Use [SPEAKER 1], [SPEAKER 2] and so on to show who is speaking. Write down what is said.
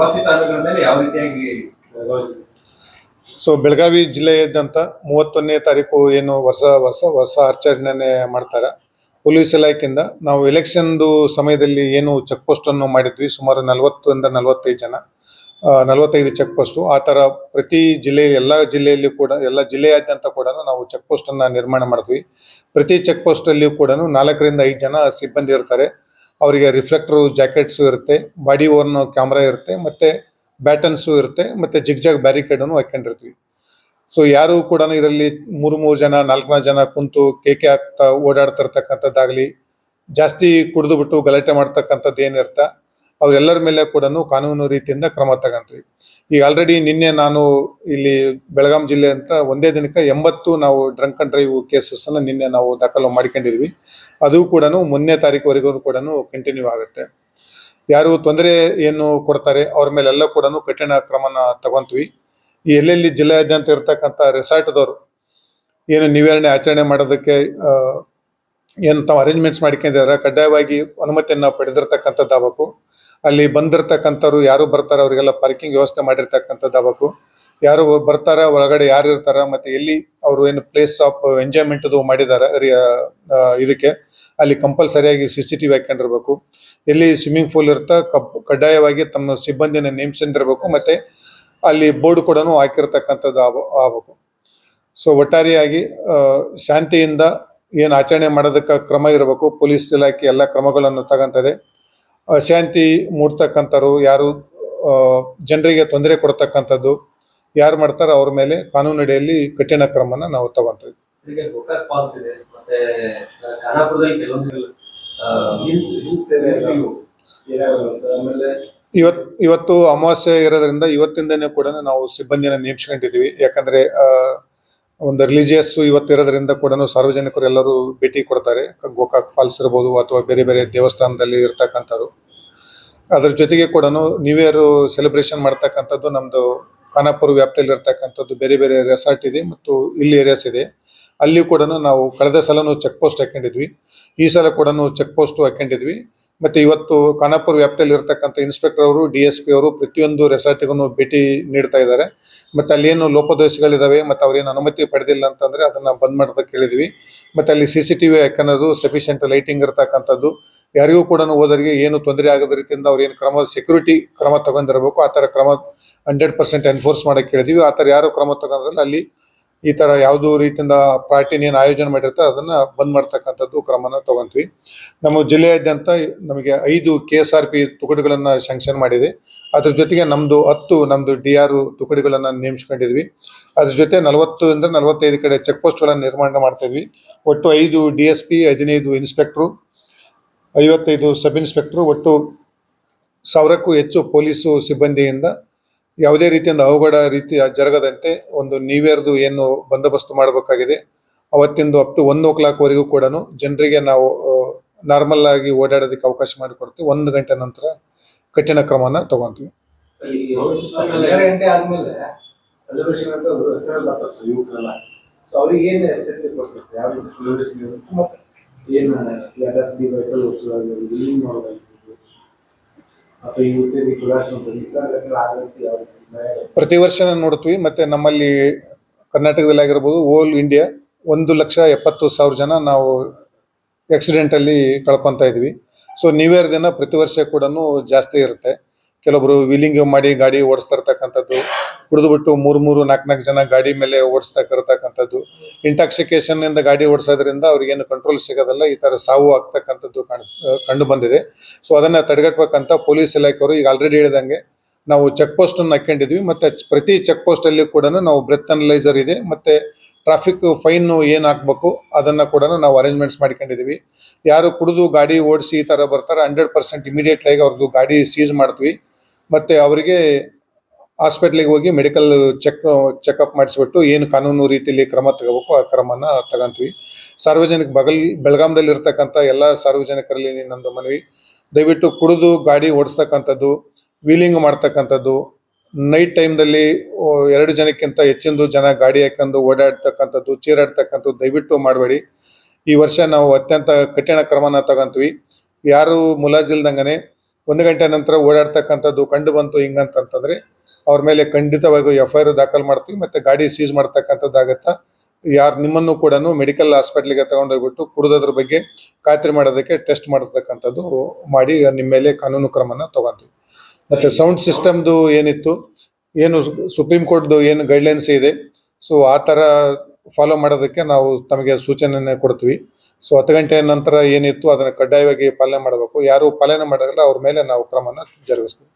[SPEAKER 1] ಪ್ರವಾಸಿ ಯಾವ ರೀತಿಯಾಗಿ
[SPEAKER 2] ಸೊ ಬೆಳಗಾವಿ ಜಿಲ್ಲೆಯಾದ್ಯಂತ ಮೂವತ್ತೊಂದನೇ ತಾರೀಕು ಏನು ವರ್ಷ ವರ್ಷ ಹೊಸ ಆಚರಣೆ ಮಾಡ್ತಾರೆ. ಪೊಲೀಸ್ ಇಲಾಖೆಯಿಂದ ನಾವು ಎಲೆಕ್ಷನ್ದು ಸಮಯದಲ್ಲಿ ಏನು ಚೆಕ್ ಪೋಸ್ಟ್ ಅನ್ನು ಮಾಡಿದ್ವಿ, ಸುಮಾರು ನಲವತ್ತರಿಂದ ನಲವತ್ತೈದು ಜನ. ನಲವತ್ತೈದು ಚೆಕ್ ಪೋಸ್ಟು ಆ ಥರ ಪ್ರತಿ ಜಿಲ್ಲೆ, ಎಲ್ಲ ಜಿಲ್ಲೆಯಲ್ಲಿ ಕೂಡ, ಎಲ್ಲ ಜಿಲ್ಲೆಯಾದ್ಯಂತ ಕೂಡ ನಾವು ಚೆಕ್ ಪೋಸ್ಟ್ ಅನ್ನ ನಿರ್ಮಾಣ ಮಾಡಿದ್ವಿ. ಪ್ರತಿ ಚೆಕ್ ಪೋಸ್ಟ್ ಅಲ್ಲಿಯೂ ಕೂಡ ನಾಲ್ಕರಿಂದ ಐದು ಜನ ಸಿಬ್ಬಂದಿ ಇರ್ತಾರೆ. ಅವರಿಗೆ ರಿಫ್ಲೆಕ್ಟರ್ ಜಾಕೆಟ್ಸ್ ಇರುತ್ತೆ ಬಾಡಿ ಓರ್ನ್ ಕ್ಯಾಮ್ರಾ ಇರುತ್ತೆ, ಮತ್ತೆ ಬ್ಯಾಟನ್ಸು ಇರುತ್ತೆ, ಮತ್ತೆ ಜಿಗ್ಜಾಗ್ ಬ್ಯಾರಿಕೇಡ್ ಅನ್ನು ಹಾಕೊಂಡಿರ್ತೀವಿ. ಸೊ ಯಾರು ಕೂಡ ಇದರಲ್ಲಿ ಮೂರು ಮೂರು ಜನ, ನಾಲ್ಕು ಜನ ಕುಂತು ಕೇಕೆ ಹಾಕ್ತಾ ಓಡಾಡ್ತಿರ್ತಕ್ಕಂಥದ್ದಾಗ್ಲಿ ಜಾಸ್ತಿ ಕುಡಿದು ಬಿಟ್ಟು ಗಲಾಟೆ ಮಾಡ್ತಕ್ಕಂಥದ್ದು ಏನಿರ್ತ, ಅವರೆಲ್ಲರ ಮೇಲೆ ಕೂಡ ಕಾನೂನು ರೀತಿಯಿಂದ ಕ್ರಮ ತಗೊಂತೀವಿ. ಈಗ ಆಲ್ರೆಡಿ ನಿನ್ನೆ ನಾನು ಇಲ್ಲಿ ಬೆಳಗಾಂ ಜಿಲ್ಲೆ ಅಂತ ಒಂದೇ ದಿನಕ್ಕೆ ಎಂಬತ್ತು ನಾವು ಡ್ರಂಕ್ ಅಂಡ್ ಡ್ರೈವ್ ಕೇಸಸ್ ಅನ್ನ ನಿನ್ನೆ ನಾವು ದಾಖಲು ಮಾಡ್ಕೊಂಡಿದ್ವಿ. ಅದು ಕೂಡ ಮೊನ್ನೆ ತಾರೀಕುವರೆಗೂ ಕೂಡ ಕಂಟಿನ್ಯೂ ಆಗುತ್ತೆ. ಯಾರು ತೊಂದರೆ ಏನು ಕೊಡ್ತಾರೆ, ಅವ್ರ ಮೇಲೆಲ್ಲ ಕೂಡ ಕಠಿಣ ಕ್ರಮನ ತಗೊಂತೀವಿ. ಈ ಎಲ್ಲೆಲ್ಲಿ ಜಿಲ್ಲೆಯಾದ್ಯಂತ ಇರ್ತಕ್ಕಂಥ ರೆಸಾರ್ಟ್ದವರು ಏನು ನಿವಾರಣೆ, ಆಚರಣೆ ಮಾಡೋದಕ್ಕೆ ಏನು ತಾವು ಅರೇಂಜ್ಮೆಂಟ್ಸ್ ಮಾಡ್ಕೊಂಡಿದ್ದಾರೆ, ಕಡ್ಡಾಯವಾಗಿ ಅನುಮತಿಯನ್ನು ಪಡೆದಿರ್ತಕ್ಕಂಥದ್ದಾಗಬೇಕು ಅಲ್ಲಿ ಬಂದಿರತಕ್ಕಂಥವ್ರು ಯಾರು ಬರ್ತಾರೆ, ಅವರಿಗೆಲ್ಲ ಪಾರ್ಕಿಂಗ್ ವ್ಯವಸ್ಥೆ ಮಾಡಿರ್ತಕ್ಕಂಥದ್ದು ಆಗ್ಬೇಕು ಯಾರು ಬರ್ತಾರೆ ಒಳಗಡೆ ಯಾರು ಇರ್ತಾರ, ಮತ್ತೆ ಎಲ್ಲಿ ಅವರು ಏನು ಪ್ಲೇಸ್ ಆಫ್ ಎಂಜಾಯ್ಮೆಂಟ್ ಮಾಡಿದಾರ ರಿ- ಇದಕ್ಕೆ, ಅಲ್ಲಿ ಕಂಪಲ್ಸರಿಯಾಗಿ ಸಿ ಸಿ ಟಿವಿ ಹಾಕೊಂಡಿರ್ಬೇಕು ಎಲ್ಲಿ ಸ್ವಿಮ್ಮಿಂಗ್ ಪೂಲ್ ಇರ್ತಾ ಕಡ್ಡಾಯವಾಗಿ ತಮ್ಮ ಸಿಬ್ಬಂದಿನ ನೇಮಿಸಿರ್ಬೇಕು ಮತ್ತೆ ಅಲ್ಲಿ ಬೋರ್ಡ್ ಕೂಡ ಹಾಕಿರ್ತಕ್ಕಂಥದ್ದು ಆಗಬೇಕು. ಸೊ ಒಟ್ಟಾರೆಯಾಗಿ ಶಾಂತಿಯಿಂದ ಏನು ಆಚರಣೆ ಮಾಡೋದಕ್ಕೆ ಕ್ರಮ ಇರಬೇಕು, ಪೊಲೀಸ್ ಇಲಾಖೆ ಎಲ್ಲ ಕ್ರಮಗಳನ್ನು ತಗೊಂತದೆ. ಅಶಾಂತಿ ಮೂಡ್ತಕ್ಕಂಥವ್ರು ಯಾರು ಜನರಿಗೆ ತೊಂದರೆ ಕೊಡ್ತಕ್ಕಂಥದ್ದು ಯಾರು ಮಾಡ್ತಾರೋ ಅವ್ರ ಮೇಲೆ ಕಾನೂನು ಅಡಿಯಲ್ಲಿ ಕಠಿಣ ಕ್ರಮನ ನಾವು ತಗೊಂತೀವಿ. ಇವತ್ ಇವತ್ತು ಅಮಾವಾಸ್ಯೆ ಇರೋದ್ರಿಂದ ಇವತ್ತಿಂದನೇ ಕೂಡ ನಾವು ಸಿಬ್ಬಂದಿನ ನೇಮಿಸ್ಕೊಂಡಿದೀವಿ ಯಾಕಂದ್ರೆ ಒಂದು ರಿಲಿಜಿಯಸ್ ಇವತ್ತು ಇರೋದ್ರಿಂದ ಕೂಡ ಸಾರ್ವಜನಿಕರು ಎಲ್ಲರೂ ಭೇಟಿ ಕೊಡ್ತಾರೆ. ಗೋಕಾಕ್ ಫಾಲ್ಸ್ ಇರ್ಬೋದು ಅಥವಾ ಬೇರೆ ಬೇರೆ ದೇವಸ್ಥಾನದಲ್ಲಿ ಇರ್ತಕ್ಕಂಥವ್ರು. ಅದ್ರ ಜೊತೆಗೆ ಕೂಡ ನ್ಯೂ ಇಯರ್ ಸೆಲೆಬ್ರೇಷನ್ ಮಾಡ್ತಕ್ಕಂಥದ್ದು ನಮ್ದು ಖಾನಾಪುರ ವ್ಯಾಪ್ತಿಯಲ್ಲಿ ಇರ್ತಕ್ಕಂಥದ್ದು ಬೇರೆ ಬೇರೆ ರೆಸಾರ್ಟ್ ಇದೆ ಮತ್ತು ಇಲ್ಲಿ ಏರಿಯಾಸ್ ಇದೆ. ಅಲ್ಲಿ ಕೂಡ ನಾವು ಕಳೆದ ಸಲನು ಚೆಕ್ ಪೋಸ್ಟ್ ಹಾಕೊಂಡಿದ್ವಿ ಈ ಸಲ ಕೂಡ ಚೆಕ್ ಪೋಸ್ಟ್ ಹಾಕೊಂಡಿದ್ವಿ ಮತ್ತೆ ಇವತ್ತು ಖಾನಾಪುರ ವ್ಯಾಪ್ತಿಯಲ್ಲಿ ಇರ್ತಕ್ಕಂಥ ಇನ್ಸ್ಪೆಕ್ಟರ್ ಅವರು ಡಿ ಎಸ್ ಪಿ ಅವರು ಪ್ರತಿಯೊಂದು ರೆಸಾರ್ಟ್ಗೂ ಭೇಟಿ ನೀಡ್ತಾ ಇದ್ದಾರೆ. ಮತ್ತೆ ಅಲ್ಲಿ ಏನು ಲೋಪದೋಷಗಳಿದಾವೆ ಮತ್ತೆ ಅವ್ರೇನು ಅನುಮತಿ ಪಡೆದಿಲ್ಲ ಅಂತಂದ್ರೆ ಅದನ್ನ ಬಂದ್ ಮಾಡೋದಕ್ಕೆ ಕೇಳಿದ್ವಿ ಮತ್ತೆ ಅಲ್ಲಿ ಸಿ ಸಿ ಟಿವಿ ಹಾಕೋದು ಸಫಿಷಿಯಂಟ್ ಲೈಟಿಂಗ್ ಇರ್ತಕ್ಕಂಥದ್ದು. ಯಾರಿಗೂ ಕೂಡ ಹೋದರಿಗೆ ಏನು ತೊಂದರೆ ಆಗದ ರೀತಿಯಿಂದ ಅವ್ರು ಏನು ಕ್ರಮ ಸೆಕ್ಯೂರಿಟಿ ಕ್ರಮ ತಗೊಂಡಿರಬೇಕು. ಆ ತರ ಕ್ರಮ ಹಂಡ್ರೆಡ್ ಪರ್ಸೆಂಟ್ ಎನ್ಫೋರ್ಸ್ ಮಾಡಕ್ಕೆ ಕೇಳಿದೀವಿ ಆ ತರ ಯಾರು ಕ್ರಮ ತಗೊಂಡ್ರಲ್ಲ, ಅಲ್ಲಿ ಈ ತರ ಯಾವುದೋ ರೀತಿಯಿಂದ ಪಾರ್ಟಿನ ಏನು ಆಯೋಜನೆ ಮಾಡಿರುತ್ತೆ ಅದನ್ನ ಬಂದ್ ಮಾಡ್ತಕ್ಕಂಥದ್ದು ಕ್ರಮನ ತಗೊಂತೀವಿ ನಮ್ಮ ಜಿಲ್ಲೆಯಾದ್ಯಂತ ನಮಗೆ ಐದು ಕೆ ಎಸ್ ಆರ್ ಪಿ ತುಕಡಿಗಳನ್ನ ಸ್ಯಾಂಕ್ಷನ್ ಮಾಡಿದೆ. ಅದ್ರ ಜೊತೆಗೆ ನಮ್ದು ಹತ್ತು, ನಮ್ದು ಡಿ ಆರ್ ತುಕಡಿಗಳನ್ನ ನೇಮಿಸ್ಕೊಂಡಿದ್ವಿ. ಅದ್ರ ಜೊತೆ ನಲವತ್ತರಿಂದ ನಲವತ್ತೈದು ಕಡೆ ಚೆಕ್ ಪೋಸ್ಟ್ಗಳನ್ನ ನಿರ್ಮಾಣ ಮಾಡ್ತಾ ಇದ್ವಿ ಒಟ್ಟು ಐದು ಡಿ ಎಸ್ ಪಿ ಹದಿನೈದು ಇನ್ಸ್ಪೆಕ್ಟ್ರು ಐವತ್ತೈದು ಸಬ್ ಇನ್ಸ್ಪೆಕ್ಟ್ರು ಒಟ್ಟು ಸಾವಿರಕ್ಕೂ ಹೆಚ್ಚು ಪೊಲೀಸು ಸಿಬ್ಬಂದಿಯಿಂದ ಯಾವುದೇ ರೀತಿಯಿಂದ ಅವಘಡ ರೀತಿ ಜರಗದಂತೆ ಒಂದು ನ್ಯೂ ಏನು ಬಂದೋಬಸ್ತ್ ಮಾಡಬೇಕಾಗಿದೆ. ಅವತ್ತಿಂದು up to one o'clock ವರೆಗೂ ಕೂಡ ಜನರಿಗೆ ನಾವು ನಾರ್ಮಲ್ ಆಗಿ ಓಡಾಡೋದಕ್ಕೆ ಅವಕಾಶ ಮಾಡಿಕೊಡ್ತೀವಿ. ಒಂದು ಗಂಟೆ ನಂತರ ಕಠಿಣ ಕ್ರಮನ ತಗೊಂತೀವಿ.
[SPEAKER 1] ಅವ್ರಿಗೆ
[SPEAKER 2] ಪ್ರತಿ ವರ್ಷ ನೋಡ್ತೀವಿ ಮತ್ತೆ ನಮ್ಮಲ್ಲಿ ಕರ್ನಾಟಕದಲ್ಲಿ ಆಗಿರ್ಬೋದು ಓಲ್ ಇಂಡಿಯಾ ಒಂದು ಲಕ್ಷ ಎಪ್ಪತ್ತು ಸಾವಿರ ಜನ ನಾವು ಆಕ್ಸಿಡೆಂಟ್ ಅಲ್ಲಿ ಇದ್ವಿ ಇದೀವಿ. ಸೊ ನ್ಯೂ ಇಯರ್ ದಿನ ಪ್ರತಿ ವರ್ಷ ಕೂಡ ಜಾಸ್ತಿ ಇರುತ್ತೆ. ಕೆಲವೊಬ್ರು ವೀಲಿಂಗ್ ಮಾಡಿ ಗಾಡಿ ಓಡಿಸ್ತಾ ಇರ್ತಕ್ಕಂಥದ್ದು, ಕುಡಿದ್ಬಿಟ್ಟು ಮೂರು ಮೂರು ನಾಲ್ಕು ನಾಲ್ಕು ಜನ ಗಾಡಿ ಮೇಲೆ ಓಡಿಸ್ತಾ ಇರ್ತಕ್ಕಂಥದ್ದು ಇಂಟಾಕ್ಸಿಕೇಶನ್ ಇಂದ ಗಾಡಿ ಓಡಿಸೋದ್ರಿಂದ ಅವ್ರಿಗೇನು ಕಂಟ್ರೋಲ್ ಸಿಗೋದಲ್ಲ, ಈ ತರ ಸಾವು ಆಗ್ತಕ್ಕಂಥದ್ದು ಕಂಡು ಬಂದಿದೆ. ಸೊ ಅದನ್ನ ತಡೆಗಟ್ಟಬೇಕಂತ ಪೊಲೀಸ್ ಇಲಾಖೆಯವರು ಈಗ ಆಲ್ರೆಡಿ ಹೇಳಿದಂಗೆ, ನಾವು ಚೆಕ್ ಪೋಸ್ಟ್ ಅನ್ನು ಹಾಕೊಂಡಿದ್ವಿ ಮತ್ತೆ ಪ್ರತಿ ಚೆಕ್ ಪೋಸ್ಟ್ ಅಲ್ಲಿ ಕೂಡ ನಾವು ಬ್ರೆತ್ ಅನಲೈಸರ್ ಇದೆ, ಮತ್ತೆ ಟ್ರಾಫಿಕ್ ಫೈನ್ ಏನ್ ಹಾಕ್ಬೇಕು, ಅದನ್ನ ಕೂಡ ನಾವು ಅರೇಂಜ್ಮೆಂಟ್ಸ್ ಮಾಡ್ಕೊಂಡಿದೀವಿ. ಯಾರು ಕುಡಿದು ಗಾಡಿ ಓಡಿಸಿ ಈ ತರ ಬರ್ತಾರೆ ಹಂಡ್ರೆಡ್ ಪರ್ಸೆಂಟ್ ಇಮಿಡಿಯೇಟ್ ಆಗಿ ಅವ್ರದ್ದು ಗಾಡಿ ಸೀಸ್ ಮಾಡ್ತೀವಿ. ಮತ್ತೆ ಅವರಿಗೆ ಹಾಸ್ಪಿಟ್ಲಿಗೆ ಹೋಗಿ ಮೆಡಿಕಲ್ ಚೆಕ್ ಚೆಕಪ್ ಮಾಡಿಸ್ಬಿಟ್ಟು ಏನು ಕಾನೂನು ರೀತಿಯಲ್ಲಿ ಕ್ರಮ ತಗೋಬೇಕು, ಆ ಕ್ರಮನ ತಗೊಂತೀವಿ. ಸಾರ್ವಜನಿಕ ಬಗಲ್ ಬೆಳಗಾಂದಲ್ಲಿ ಇರ್ತಕ್ಕಂಥ ಎಲ್ಲ ಸಾರ್ವಜನಿಕರಲ್ಲಿ ನಂದು ಮನವಿ. ದಯವಿಟ್ಟು ಕುಡಿದು, ಗಾಡಿ ಓಡಿಸ್ತಕ್ಕಂಥದ್ದು ವೀಲಿಂಗ್ ಮಾಡ್ತಕ್ಕಂಥದ್ದು ನೈಟ್ ಟೈಮ್ದಲ್ಲಿ ಎರಡು ಜನಕ್ಕಿಂತ ಹೆಚ್ಚಿಂದು ಜನ ಗಾಡಿ ಹಾಕೊಂಡು ಓಡಾಡ್ತಕ್ಕಂಥದ್ದು, ಚೀರಾಡ್ತಕ್ಕಂಥದ್ದು ದಯವಿಟ್ಟು ಮಾಡಬೇಡಿ. ಈ ವರ್ಷ ನಾವು ಅತ್ಯಂತ ಕಠಿಣ ಕ್ರಮನ ತಗೊಂತೀವಿ. ಯಾರು ಮುಲಾಜಿಲ್ದಂಗನೆ ಒಂದು ಗಂಟೆ ನಂತರ ಓಡಾಡ್ತಕ್ಕಂಥದ್ದು ಕಂಡು ಬಂತು ಹಿಂಗಂತಂತಂದ್ರೆ ಅವ್ರ ಮೇಲೆ ಖಂಡಿತವಾಗಿ ಎಫ್ ಐ ಆರ್ ದಾಖಲು ಮಾಡ್ತೀವಿ ಮತ್ತೆ ಗಾಡಿ ಸೀಸ್ ಮಾಡ್ತಕ್ಕಂಥದ್ದಾಗತ್ತಾ ಯಾರು ನಿಮ್ಮನ್ನು ಕೂಡ ಮೆಡಿಕಲ್ ಹಾಸ್ಪಿಟ್ಲಿಗೆ ತಗೊಂಡೋಗ್ಬಿಟ್ಟು ಕುಡಿದೋದ್ರ ಬಗ್ಗೆ ಖಾತ್ರಿ ಮಾಡೋದಕ್ಕೆ ಟೆಸ್ಟ್ ಮಾಡತಕ್ಕಂಥದ್ದು ಮಾಡಿ ನಿಮ್ಮ ಮೇಲೆ ಕಾನೂನು ಕ್ರಮನ ತಗೊಂತೀವಿ. ಮತ್ತೆ ಸೌಂಡ್ ಸಿಸ್ಟಮ್ದು ಏನಿತ್ತು ಏನು ಸುಪ್ರೀಂ ಕೋರ್ಟ್ದು ಏನು ಗೈಡ್ಲೈನ್ಸ್ ಇದೆ ಸೊ ಆ ಥರ ಫಾಲೋ ಮಾಡೋದಕ್ಕೆ ನಾವು ತಮಗೆ ಸೂಚನೆಯನ್ನು ಕೊಡ್ತೀವಿ. ಸೊ ಹತ್ತು ಗಂಟೆ ನಂತರ ಏನಿತ್ತು, ಅದನ್ನು ಕಡ್ಡಾಯವಾಗಿ ಪಾಲನೆ ಮಾಡಬೇಕು. ಯಾರು ಪಾಲನೆ ಮಾಡೋದಿಲ್ಲ, ಅವ್ರ ಮೇಲೆ ನಾವು ಕ್ರಮನ ಜರುಗಿಸ್ತೀವಿ.